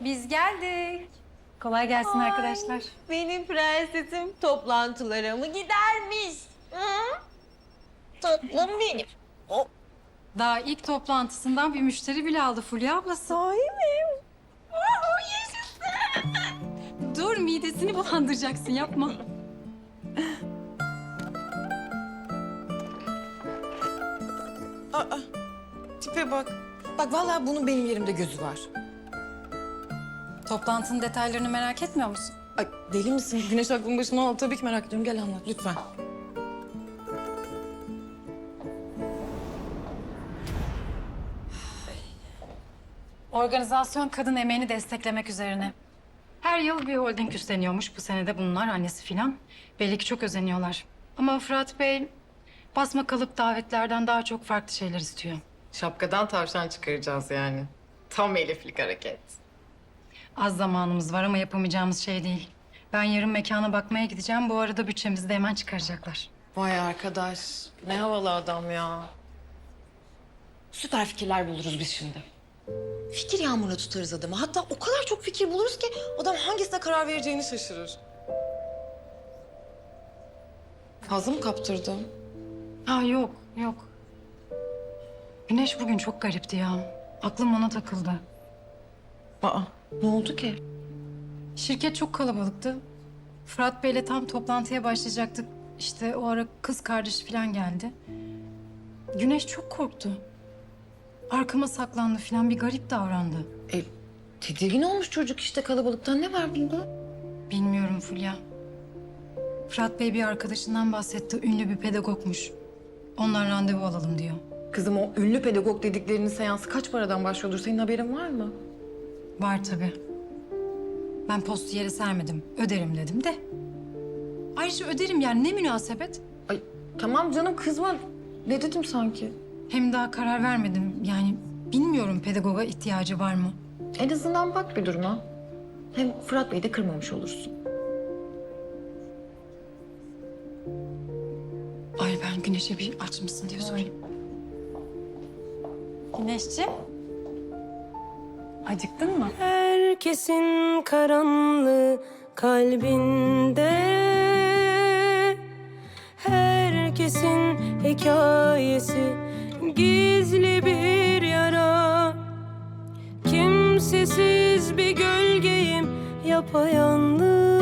Biz geldik. Kolay gelsin arkadaşlar. Benim prensesim toplantılara mı gidermiş? Hı? Tatlım benim. Hop. Daha ilk toplantısından bir müşteri bile aldı Fulya ablası. Sahi mi? Yaşasın. Dur midesini bulandıracaksın yapma. Aa, tipe bak. Bak vallahi bunun benim yerimde gözü var. Toplantının detaylarını merak etmiyor musun? Ay deli misin? Güneş aklın başına al. Tabii ki merak ediyorum. Gel anlat lütfen. Organizasyon kadın emeğini desteklemek üzerine. Her yıl bir holding üstleniyormuş. Bu sene de bunlar annesi filan. Belli ki çok özeniyorlar. Ama Fırat Bey basma kalıp davetlerden daha çok farklı şeyler istiyor. Şapkadan tavşan çıkaracağız yani. Tam eliflik hareket. Az zamanımız var ama yapamayacağımız şey değil. Ben yarın mekana bakmaya gideceğim. Bu arada bütçemizi de hemen çıkaracaklar. Vay arkadaş. Ne havalı adam ya. Süper fikirler buluruz biz şimdi. Fikir yağmuruna tutarız adamı. Hatta o kadar çok fikir buluruz ki adam hangisine karar vereceğini şaşırır. Fazla mı kaptırdım? Ha yok, yok. Güneş bugün çok garipti ya. Aklım ona takıldı. Aa, ne oldu ki? Şirket çok kalabalıktı. Fırat Bey'le tam toplantıya başlayacaktık. İşte o ara kız kardeşi falan geldi. Güneş çok korktu. Arkama saklandı falan bir garip davrandı. E, tedirgin olmuş çocuk işte kalabalıktan. Ne var bunda? Bilmiyorum Fulya. Fırat Bey bir arkadaşından bahsetti. Ünlü bir pedagogmuş. Ondan randevu alalım diyor. Kızım o ünlü pedagog dediklerinin seansı kaç paradan başlıyordur? Senin haberin var mı? Var tabii. Ben postu yere sermedim. Öderim dedim de. Ayrıca öderim yani ne münasebet. Ay tamam canım kızma. Ne dedim sanki? Hem daha karar vermedim. Yani bilmiyorum pedagoga ihtiyacı var mı? En azından bak bir duruma. Hem Fırat Bey'i de kırmamış olursun. Ay ben Güneş'e bir aç mısın diye sorayım. Güneşciğim. Acıktın mı? Herkesin karanlığı kalbinde. Herkesin hikayesi gizli bir yara. Kimsesiz bir gölgeyim yapayalnız